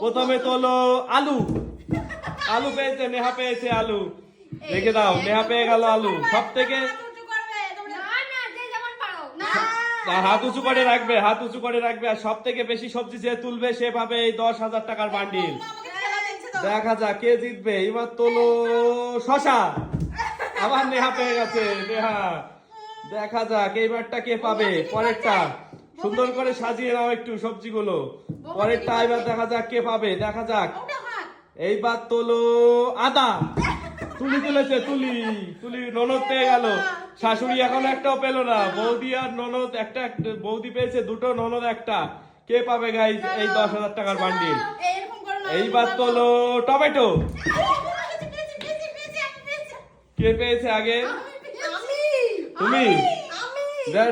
প্রথমে তোলো আলু। আলু পেয়েছে, নেহা পেয়েছে আলু। রেখে দাও, নেহা পেয়ে গেল আলু। সব থেকে হাত উঁচু করে রাখবে, হাত উঁচু করে রাখবে। আর সব থেকে বেশি সবজি যে তুলবে, সে পাবে এই দশ হাজার টাকার বান্ডিল। দেখা যাক কে জিতবে। এবার তোলো শশা। আবার নেহা পেয়ে গেছে, নেহা। দেখা যাক, এইবারটা কে পাবে? পরেরটা। সুন্দর করে সাজিয়ে নাও একটু সবজিগুলো পরেরটা এবার দেখা যাক কে পাবে দেখা যাক। এইবার তোলো আদা। তুলি তুলেছে তুলি তুলি ননদ পেয়ে গেল। শাশুড়ি এখন একটাও পেল না। বৌদি আর ননদ একটা একটা- বৌদি পেয়েছে দুটো ননদ একটা। কে পাবে গাই এই দশ হাজার টাকার বান্ডিল এইবার তোলো টমেটো। কে পেয়েছে আগে? তুমি?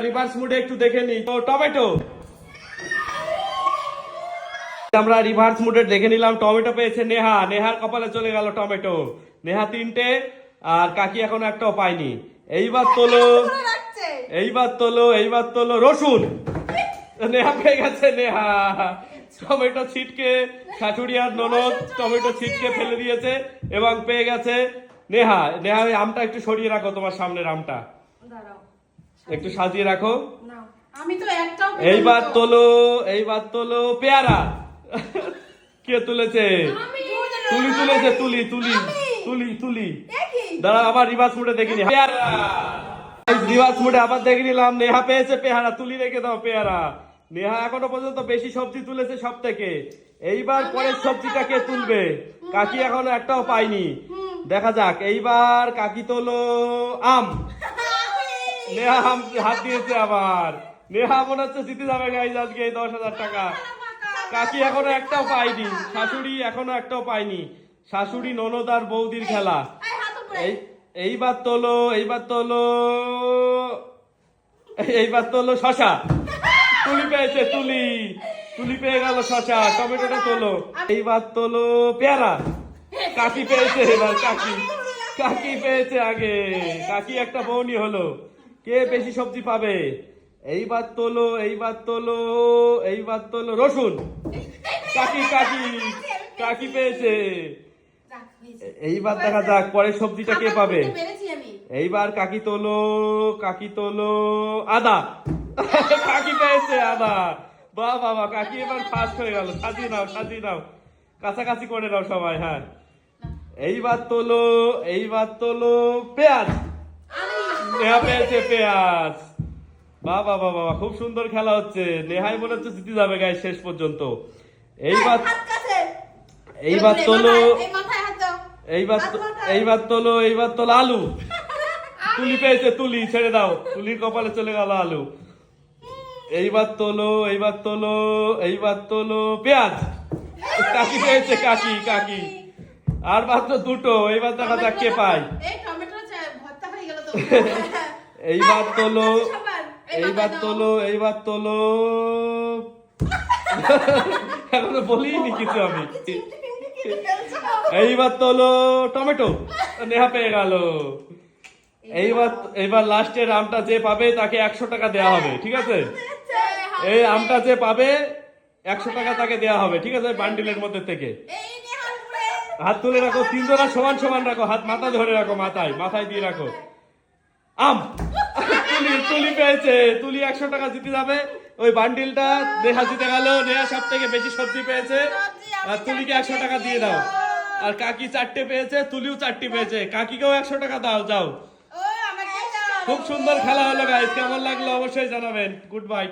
রিভার্স মুডে একটু দেখে নি তো, টমেটো। আমরা রিভার্স মুডে দেখে নিলাম, টমেটো পেয়েছে নেহা। নেহার কপালে চলে গেল টমেটো। নেহা তিনটে, আর কাকি এখন একটাও পায়নি। এইবার তোলো এইবার তোলো এইবার তোলো। রসুন। নেহা পেয়ে গেছে, নেহা। টমেটো ছিটকে, শাশুড়ি আর ননদ টমেটো ছিটকে ফেলে দিয়েছে এবং পেয়ে গেছে নেহা। নেহা আমটা একটু সরিয়ে রাখো তোমার সামনের আমটা। একটু সাজিয়ে রাখো। আমি তো একটাও এইবার তোলো এইবার তোলো পেয়ারা। কে তুলেছে? তুলি তুলেছে তুলি তুলি তুলি তুলি। দাঁড়া আবার রিভার্স মুডে দেখিনি পেয়ারা। রিভার্স মুডে আবার দেখে নিলাম। নেহা পেয়েছে পেয়ারা। তুলি রেখে দাও পেয়ারা। নেহা এখনও পর্যন্ত বেশি সবজি তুলেছে সব থেকে। এইবার পরের সবজিটা কে তুলবে? কাকি এখনও একটাও পাইনি দেখা যাক। এইবার কাকি তোলো আম। নেহা হাত দিয়েছে আবার। নেহা মনে হচ্ছে জিতে যাবে গাইজ আজকে এই দশ হাজার টাকা। কাকি এখনও একটাও পাইনি শাশুড়ি এখনও একটাও পাইনি শাশুড়ি ননদ আর বৌদির খেলা। এই, এইবার তোলো এইবার তোলো এইবার তোলো শশা। তুলি পেয়েছে, তুলি। তুলি পেয়ে গেল শশা, টমেটোটা তোলো। এইবার তোলো পেয়ারা। কাকি পেয়েছে, এবার কাকি। কাকি পেয়েছে আগে। কাকি একটা বৌনি হলো। কে বেশি সবজি পাবে? এইবার তোলো এইবার তোলো এইবার তোলো। রসুন। কাকি কাকি কাকি পেয়েছে। এইবার দেখা যাক পরের সবজিটা কে পাবে? এইবার কাকি তোলো কাকি তোলো আদা। কাকি পেয়েছে আদা। বাহ বাবা কাকি এবার ফার্স্ট হয়ে গেল। সাজিয়ে নাও সাজিয়ে নাও। কাছাকাছি করে নাও সবাই হ্যাঁ। এইবার তোলো এইবার তোলো পেঁয়াজ। নেহা পেয়েছে পেঁয়াজ বাহ বাহ খুব সুন্দর খেলা হচ্ছে। নেহাই মনে হচ্ছে জিতে যাবে গায়ে শেষ পর্যন্ত। এইবার এইবার তোলো এইবার তো- এইবার তোলো এইবার তোলো আলু। তুলি পেয়েছে তুলি ছেড়ে দাও। তুলির কপালে চলে গেল আলু। এইবার তোলো এইবার তোলো এইবার তোলো। পেঁয়াজ। কাকি পেয়েছে কাকি কাকি। আর মাত্র দুটো এইবার দেখা যাক কে পায়। এইবার তোলো এইবার তোলো এইবার তোলো। এখনও বলিনি কিছু আমি। এইবার তোলো টমেটো। নেহা পেয়ে গেল। এইবার এইবার লাস্টের আমটা যে পাবে তাকে একশো টাকা দেওয়া হবে ঠিক আছে? এই আমটা যে পাবে একশো টাকা তাকে দেওয়া হবে ঠিক আছে বান্ডিলের মধ্যে থেকে? হাত তুলে রাখো তিনজনা সমান সমান রাখো হাত মাথা ধরে রাখো মাথায় মাথায় দিয়ে রাখো। আম। তুলি তুলি পেয়েছে। তুলি একশো টাকা জিতে যাবে। ওই বান্ডিলটা নেহা জিতে গেল। নেহা সব থেকে বেশি সবজি পেয়েছে। আর তুলিকে একশো টাকা দিয়ে দাও। আর কাকি চারটে পেয়েছে তুলিও চারটে পেয়েছে। কাকিকেও একশো টাকা দাও যাও। খুব সুন্দর খেলা হলো গাইজ কেমন লাগল অবশ্যই জানাবেন। Good bye